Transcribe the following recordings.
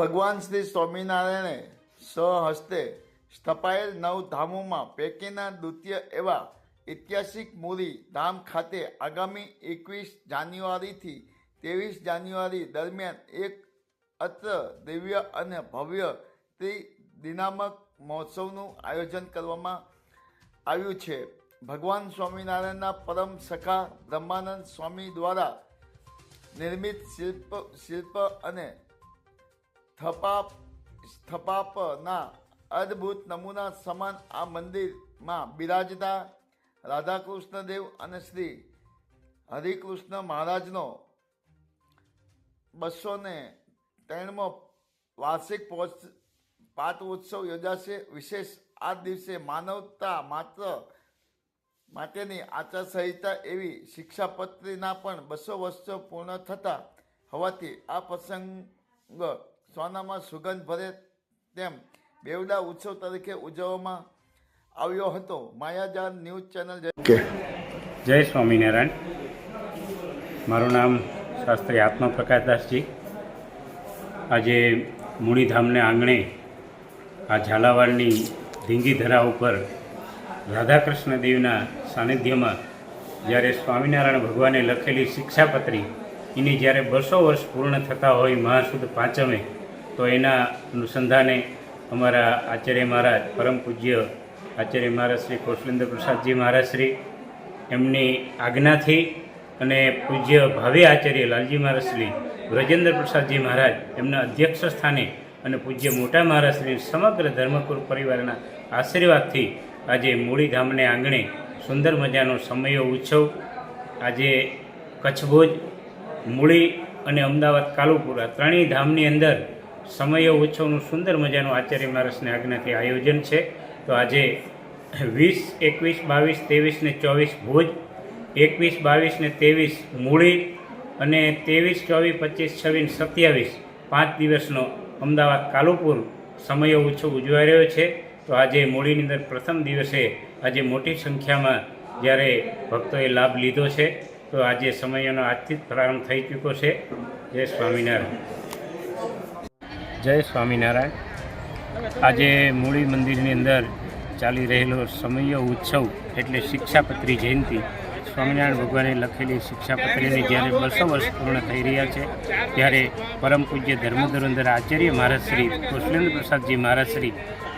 ભગવાન શ્રી સ્વામિનારાયણે સ્વહસ્તે સ્થપાયેલ નવ ધામોમાં પૈકીના દ્વિતીય એવા ઐતિહાસિક મૂરી ધામ ખાતે આગામી એકવીસ જાન્યુઆરીથી ત્રેવીસ જાન્યુઆરી દરમિયાન એક અત્ર દિવ્ય અને ભવ્ય ત્રિદિનામક મહોત્સવનું આયોજન કરવામાં આવ્યું છે. ભગવાન સ્વામિનારાયણના પરમ સખા બ્રહ્માનંદ સ્વામી દ્વારા નિર્મિત શિલ્પ શિલ્પ અને થપાપ સ્થપાપના અદ્ભુત નમૂના સમાન આ મંદિરમાં બિરાજતા રાધાકૃષ્ણ દેવ અને શ્રી હરિકૃષ્ણ મહારાજનો બસો ને ત્રણમો વાર્ષિક પહોંચ- પાટોત્સવ યોજાશે. વિશેષ આ દિવસે માનવતા માત્ર માટેની આચારસંહિતા એવી શિક્ષાપત્રીના પણ બસો વર્ષો પૂર્ણ થતા હોવાથી આ પ્રસંગ સોનામાં સુગંધ ભરે તેમ બેવડા ઉત્સવ તરીકે ઉજવવામાં આવ્યો હતો. માયાજાર ન્યૂઝ ચેનલ જય સ્વામિનારાયણ. મારું નામ શાસ્ત્રી આત્મપ્રકાશદાસજી. આજે મુનિધામને આંગણે આ ઝાલાવાડની ધીંગીધરા ઉપર રાધાકૃષ્ણ દેવના સાનિધ્યમાં જ્યારે સ્વામિનારાયણ ભગવાને લખેલી શિક્ષાપત્રી, એની જ્યારે બસો વર્ષ પૂર્ણ થતા હોય મહાસુદ પાંચમે તો એના અનુસંધાને અમારા આચાર્ય મહારાજ, પરમ પૂજ્ય આચાર્ય મહારાજ શ્રી કૌશલેન્દ્ર પ્રસાદજી મહારાજ શ્રી એમની આજ્ઞાથી અને પૂજ્ય ભાવે આચાર્ય લાલજી મહારાજ શ્રી વ્રજેન્દ્ર પ્રસાદજી મહારાજ, એમના અધ્યક્ષ સ્થાને અને પૂજ્ય મોટા મહારાજ શ્રી સમગ્ર ધર્મકુર પરિવારના આશીર્વાદથી આજે મૂળી ગામને આંગણે સુંદર મજાનો સમયો ઉત્સવ, આજે કચ્છ ભુજ મૂળી અને અમદાવાદ કાલુપુર ત્રણેય ધામની અંદર સમયો ઉત્સવનું સુંદર મજાનું આચાર્ય મહારાજની આજ્ઞાથી આયોજન છે. તો આજે વીસ, એકવીસ, બાવીસ, ત્રેવીસ ને ચોવીસ ભુજ, એકવીસ, બાવીસ ને ત્રેવીસ મૂળી અને ત્રેવીસ, ચોવીસ, પચીસ, છવ્વીસ, સત્યાવીસ પાંચ દિવસનો અમદાવાદ કાલુપુર સમય ઉત્સવ ઉજવાઈ રહ્યો છે. તો આજે મૂળીની અંદર પ્રથમ દિવસે આજે મોટી સંખ્યામાં જ્યારે ભક્તોએ લાભ લીધો છે. તો આજે સમયનો આજથી જ પ્રારંભ થઈ ચૂક્યો છે. જય સ્વામિનારાયણ. જય સ્વામિનારાયણ. આજે મૂળી મંદિરની અંદર ચાલી રહેલો સમય ઉત્સવ એટલે શિક્ષાપત્રી જયંતિ. સ્વામિનારાયણ ભગવાને લખેલી શિક્ષાપત્રીની જ્યારે બસો વર્ષ પૂર્ણ થઈ રહ્યા છે, ત્યારે પરમ પૂજ્ય ધર્મધુરંદર આચાર્ય મહારાજ શ્રી કૌશલેન્દ્ર પ્રસાદજી મહારાજ શ્રી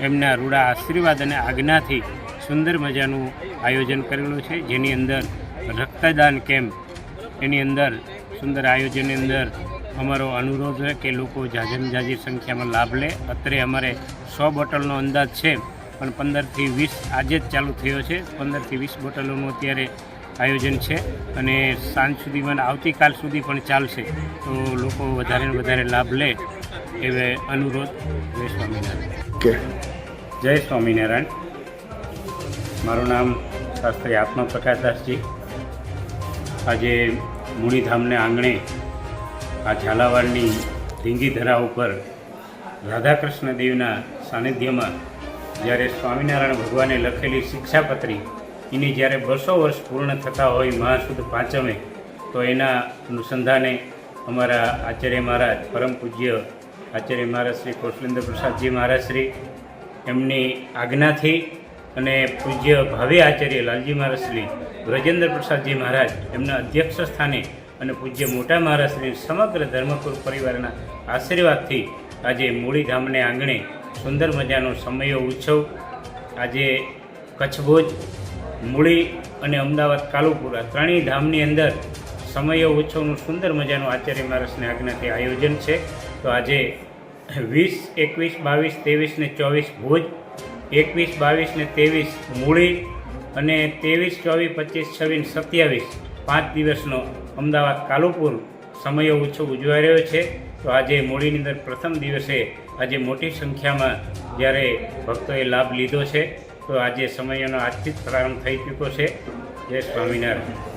એમના રૂડા આશીર્વાદ અને આજ્ઞાથી સુંદર મજાનું આયોજન કરેલું છે, જેની અંદર રક્તદાન કેમ્પ, એની અંદર સુંદર આયોજનની અંદર અમારો અનુરોધ છે કે લોકો જાજમ જાજી સંખ્યામાં લાભ લે. અત્રે અમારે સો બોટલનો અંદાજ છે પણ પંદરથી વીસ આજે જ ચાલુ થયો છે. પંદરથી વીસ બોટલોનું અત્યારે આયોજન છે અને સાંજ સુધીમાં આવતીકાલ સુધી પણ ચાલશે. તો લોકો વધારે ને વધારે લાભ લે એવે અનુરોધ. જય સ્વામિનારાયણ. જય સ્વામિનારાયણ. મારું નામ શાસ્ત્રી આત્મપ્રકાશદાસજી આજે મુનિધામને આંગણે આ ઝાલાવાડની ધીંગીધરા ઉપર રાધાકૃષ્ણ દેવના સાનિધ્યમાં જ્યારે સ્વામિનારાયણ ભગવાને લખેલી શિક્ષાપત્રી, એની જ્યારે બસો વર્ષ પૂર્ણ થતા હોય મહાસુદ પાંચમે, તો એના અનુસંધાને અમારા આચાર્ય મહારાજ, પરમ પૂજ્ય આચાર્ય મહારાજ શ્રી કૌશલેન્દ્ર પ્રસાદજી મહારાજ શ્રી, એમની આજ્ઞાથી અને પૂજ્ય ભાવે આચાર્ય લાલજી મહારાજ શ્રી વ્રજેન્દ્ર પ્રસાદજી મહારાજ એમના અધ્યક્ષ સ્થાને અને પૂજ્ય મોટા મહારાજ સમગ્ર ધર્મકુર પરિવારના આશીર્વાદથી આજે મૂળી ગામને આંગણે સુંદર મજાનો સમયો ઉત્સવ, આજે કચ્છભોજ, મૂળી અને અમદાવાદ કાલુપુર ત્રણેય ધામની અંદર સમયો ઉત્સવનું સુંદર મજાનું આચાર્ય મહારાજની આજ્ઞાથી આયોજન છે. તો આજે વીસ, એકવીસ, બાવીસ, ત્રેવીસ ને ચોવીસ ભુજ, એકવીસ, બાવીસ ને ત્રેવીસ મૂળી અને ત્રેવીસ, ચોવીસ, પચીસ, છવ્વીસ સત્યાવીસ પાંચ દિવસનો અમદાવાદ કાલુપુર સમયો ઉત્સવ ઉજવાઈ રહ્યો છે. તો આજે મૂળીની અંદર પ્રથમ દિવસે આજે મોટી સંખ્યામાં જ્યારે ભક્તોએ લાભ લીધો છે. તો આજે સમયનો આજથી જ પ્રારંભ થઈ ચૂક્યો છે. જય સ્વામિનારાયણ.